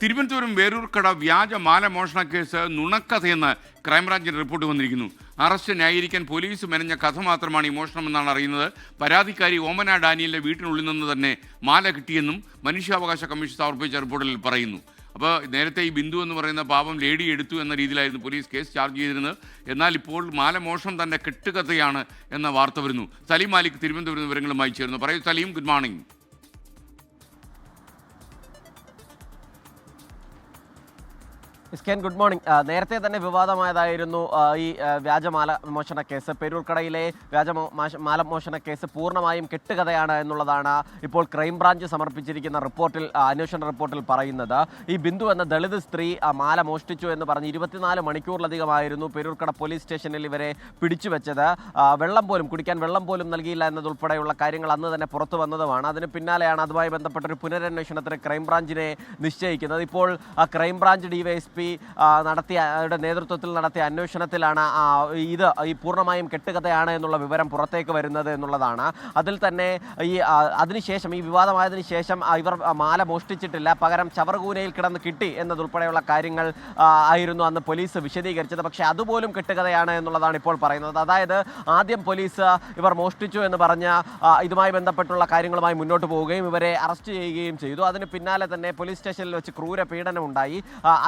തിരുവനന്തപുരം വേരൂർക്കട വ്യാജ മാല മോഷണ കേസ് നുണക്കഥയെന്ന് ക്രൈംബ്രാഞ്ചിന് റിപ്പോർട്ട് വന്നിരിക്കുന്നു. അറസ്റ്റ് ന്യായീകരിക്കാൻ പോലീസ് മെനഞ്ഞ കഥ മാത്രമാണ് ഈ മോഷണമെന്നാണ് അറിയുന്നത്. പരാതിക്കാരി ഓമന ഡാനിയലിന്റെ വീട്ടിനുള്ളിൽ നിന്ന് തന്നെ മാല കിട്ടിയെന്നും മനുഷ്യാവകാശ കമ്മീഷൻ സമർപ്പിച്ച റിപ്പോർട്ടിൽ പറയുന്നു. അപ്പോൾ നേരത്തെ ഈ ബിന്ദു എന്ന് പറയുന്ന പാവം ലേഡി എടുത്തു എന്ന രീതിയിലായിരുന്നു പോലീസ് കേസ് ചാർജ് ചെയ്തിരുന്നത്. എന്നാൽ ഇപ്പോൾ മാല മോഷണം തന്നെ കെട്ടുകഥയാണ് എന്ന വാർത്ത വരുന്നു. സലീം മാലിക് തിരുവനന്തപുരം വിവരങ്ങളുമായി ചേർന്നു പറയൂ സലീം ഗുഡ് മോർണിംഗ് ഇസ്കേൻ ഗുഡ് മോർണിംഗ്. നേരത്തെ തന്നെ വിവാദമായതായിരുന്നു ഈ വ്യാജമാല മോഷണ കേസ്. പെരൂർക്കടയിലെ വ്യാജ മാല മോഷണ കേസ് പൂർണമായും കെട്ടുകഥയാണ് എന്നുള്ളതാണ് ഇപ്പോൾ ക്രൈംബ്രാഞ്ച് സമർപ്പിച്ചിരിക്കുന്ന റിപ്പോർട്ടിൽ അന്വേഷണ റിപ്പോർട്ടിൽ പറയുന്നത്. ഈ ബിന്ദു എന്ന ദളിത് സ്ത്രീ മാല മോഷ്ടിച്ചു എന്ന് പറഞ്ഞ് ഇരുപത്തിനാല് മണിക്കൂറിലധികമായിരുന്നു പെരൂർക്കട പോലീസ് സ്റ്റേഷനിൽ ഇവരെ പിടിച്ചു വെച്ചത്. വെള്ളം പോലും കുടിക്കാൻ വെള്ളം പോലും നൽകിയില്ല എന്നതുൾപ്പെടെയുള്ള കാര്യങ്ങൾ അന്ന് തന്നെ പുറത്തു വന്നതുമാണ്. അതിന് പിന്നാലെയാണ് അതുമായി ബന്ധപ്പെട്ട ഒരു പുനരന്വേഷണത്തിന് ക്രൈംബ്രാഞ്ചിനെ നിശ്ചയിക്കുന്നത്. ഇപ്പോൾ ക്രൈംബ്രാഞ്ച് ഡിവൈഎസ്പി നടത്തിയ അവരുടെ നേതൃത്വത്തിൽ നടത്തിയ അന്വേഷണത്തിലാണ് ഇത് ഈ പൂർണമായും കെട്ടുകഥയാണ് എന്നുള്ള വിവരം പുറത്തേക്ക് വരുന്നത് എന്നുള്ളതാണ്. അതിൽ തന്നെ ഈ അതിനുശേഷം ഈ വിവാദമായതിനു ശേഷം ഇവർ മാല മോഷ്ടിച്ചിട്ടില്ല. പകരം ചവറുകൂനയിൽ കിടന്ന് കിട്ടി എന്നതുൾപ്പെടെയുള്ള കാര്യങ്ങൾ ആയിരുന്നു അന്ന് പോലീസ് വിശദീകരിച്ചത്. പക്ഷേ അതുപോലും കെട്ടുകഥയാണ് എന്നുള്ളതാണ് ഇപ്പോൾ പറയുന്നത്. അതായത് ആദ്യം പോലീസ് ഇവർ മോഷ്ടിച്ചു എന്ന് പറഞ്ഞ ഇതുമായി ബന്ധപ്പെട്ടുള്ള കാര്യങ്ങളുമായി മുന്നോട്ട് പോവുകയും ഇവരെ അറസ്റ്റ് ചെയ്യുകയും ചെയ്തു. അതിന് പിന്നാലെ തന്നെ പോലീസ് സ്റ്റേഷനിൽ വെച്ച് ക്രൂര പീഡനം ഉണ്ടായി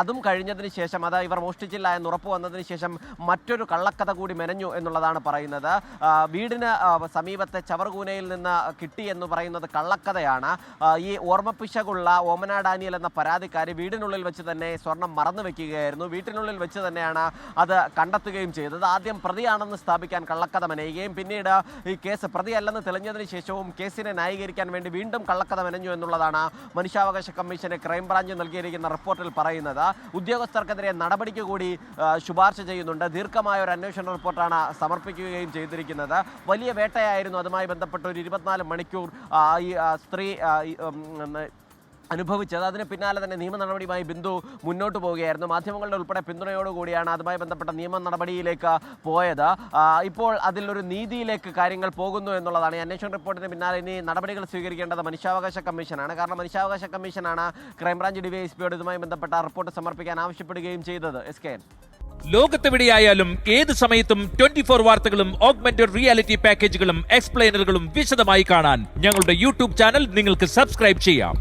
അതും അതും കഴിഞ്ഞതിന് ശേഷം അത് ഇവർ മോഷ്ടിച്ചില്ല എന്ന് ഉറപ്പ് വന്നതിന് ശേഷം മറ്റൊരു കള്ളക്കഥ കൂടി മെനഞ്ഞു എന്നുള്ളതാണ് പറയുന്നത്. വീടിന് സമീപത്തെ ചവർകൂനയിൽ നിന്ന് കിട്ടി എന്ന് പറയുന്നത് കള്ളക്കഥയാണ്. ഈ ഓർമ്മപ്പിശകുള്ള ഓമന ഡാനിയൽ എന്ന പരാതിക്കാരി വീടിനുള്ളിൽ വെച്ച് തന്നെ സ്വർണം മറന്നു വെക്കുകയായിരുന്നു. വീട്ടിനുള്ളിൽ വെച്ച് തന്നെയാണ് അത് കണ്ടെത്തുകയും ചെയ്തത്. ആദ്യം പ്രതിയാണെന്ന് സ്ഥാപിക്കാൻ കള്ളക്കഥ മെനയുകയും പിന്നീട് ഈ കേസ് പ്രതിയല്ലെന്ന് തെളിഞ്ഞതിന് ശേഷവും കേസിനെ ന്യായീകരിക്കാൻ വേണ്ടി വീണ്ടും കള്ളക്കഥ മെനഞ്ഞു എന്നുള്ളതാണ് മനുഷ്യാവകാശ കമ്മീഷന് ക്രൈംബ്രാഞ്ച് നൽകിയിരിക്കുന്ന റിപ്പോർട്ടിൽ പറയുന്നത്. ഉദ്യോഗസ്ഥർക്കെതിരെ നടപടിക്ക് കൂടി ശുപാർശ ചെയ്യുന്നുണ്ട്. ദീർഘമായ ഒരു അന്വേഷണ റിപ്പോർട്ടാണ് സമർപ്പിക്കുകയും ചെയ്തിരിക്കുന്നത്. വലിയ വേട്ടയായിരുന്നു അതുമായി ബന്ധപ്പെട്ട് ഒരു ഇരുപത്തിനാല് മണിക്കൂർ ഈ സ്ത്രീ അനുഭവിച്ചത്. അതിന് പിന്നാലെ തന്നെ നിയമ നടപടിയുമായി ബിന്ദു മുന്നോട്ട് പോവുകയായിരുന്നു. മാധ്യമങ്ങളുടെ ഉൾപ്പെടെ പിന്തുണയോടുകൂടിയാണ് അതുമായി ബന്ധപ്പെട്ട നിയമ നടപടിയിലേക്ക് പോയത്. ഇപ്പോൾ അതിലൊരു നീതിയിലേക്ക് കാര്യങ്ങൾ പോകുന്നു എന്നുള്ളതാണ് ഈ അന്വേഷണ റിപ്പോർട്ടിന് പിന്നാലെ ഇനി നടപടികൾ സ്വീകരിക്കേണ്ടത് മനുഷ്യാവകാശ കമ്മീഷനാണ്. കാരണം മനുഷ്യാവകാശ കമ്മീഷനാണ് ക്രൈംബ്രാഞ്ച് ഡിവൈഎസ്പിയോട് ഇതുമായി ബന്ധപ്പെട്ട റിപ്പോർട്ട് സമർപ്പിക്കാൻ ആവശ്യപ്പെടുകയും ചെയ്തത്. എസ് കെ ലോകത്തെവിടെയായാലും ഏത് സമയത്തും ട്വന്റി ഫോർ വാർത്തകളും ഓഗ്മെന്റഡ് റിയാലിറ്റി പാക്കേജുകളും എക്സ്പ്ലെയിനറുകളും വിശദമായി കാണാൻ ഞങ്ങളുടെ യൂട്യൂബ് ചാനൽ നിങ്ങൾക്ക് സബ്സ്ക്രൈബ് ചെയ്യാം.